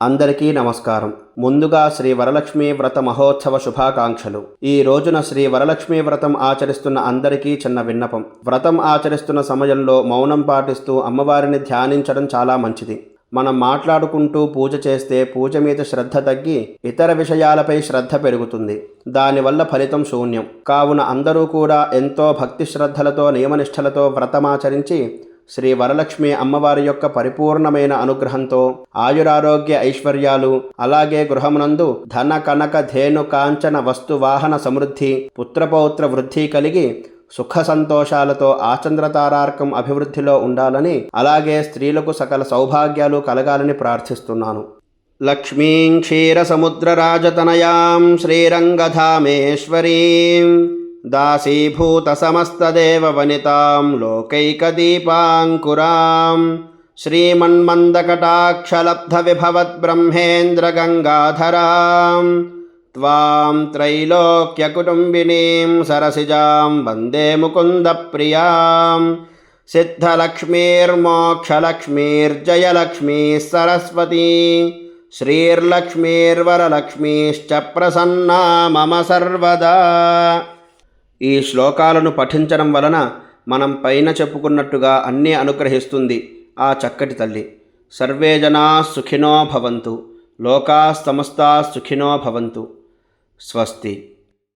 అందరికీ నమస్కారం. ముందుగా శ్రీ వరలక్ష్మీ వ్రత మహోత్సవ శుభాకాంక్షలు. ఈ రోజున శ్రీ వరలక్ష్మీ వ్రతం ఆచరిస్తున్న అందరికీ చిన్న విన్నపం. వ్రతం ఆచరిస్తున్న సమయంలో మౌనం పాటిస్తూ అమ్మవారిని ధ్యానించడం చాలా మంచిది. మనం మాట్లాడుకుంటూ పూజ చేస్తే పూజ మీద శ్రద్ధ తగ్గి ఇతర విషయాలపై శ్రద్ధ పెరుగుతుంది. దానివల్ల ఫలితం శూన్యం. కావున అందరూ కూడా ఎంతో భక్తి శ్రద్ధలతో నియమనిష్టలతో వ్రతమాచరించి శ్రీ వరలక్ష్మి అమ్మవారి యొక్క పరిపూర్ణమైన అనుగ్రహంతో ఆయురారోగ్య ఐశ్వర్యాలు అలాగే గృహమునందు ధన కనక ధేను కాంచన వస్తు వాహన సమృద్ధి పుత్రపౌత్ర వృద్ధి కలిగి సుఖ సంతోషాలతో ఆచంద్రతారార్కం అభివృద్ధిలో ఉండాలని అలాగే స్త్రీలకు సకల సౌభాగ్యాలు కలగాలని ప్రార్థిస్తున్నాను. లక్ష్మీం క్షీరసముద్రరాజతనయాం శ్రీరంగధామేశ్వరీం. दासीभूतसमस्तदेववनितां लोकैकदीपाङ्कुरां श्रीमन्मन्दकटाक्षलब्धविभवद्ब्रह्मेन्द्रगङ्गाधरां त्वां त्रैलोक्यकुटुम्बिनीं सरसिजां वन्दे मुकुन्दप्रियां सिद्धलक्ष्मीर्मोक्षलक्ष्मीर्जयलक्ष्मीः सरस्वती श्रीर्लक्ष्मीर्वरलक्ष्मीश्च प्रसन्ना मम सर्वदा ఈ శ్లోకాలను పఠించడం వలన మనం పైన చెప్పుకున్నట్టుగా అన్నీ అనుగ్రహిస్తుంది ఆ చక్కటి తల్లి. సర్వే జనా సుఖినో భవంతు లోకా సమస్తా సుఖినో భవంతు. స్వస్తి.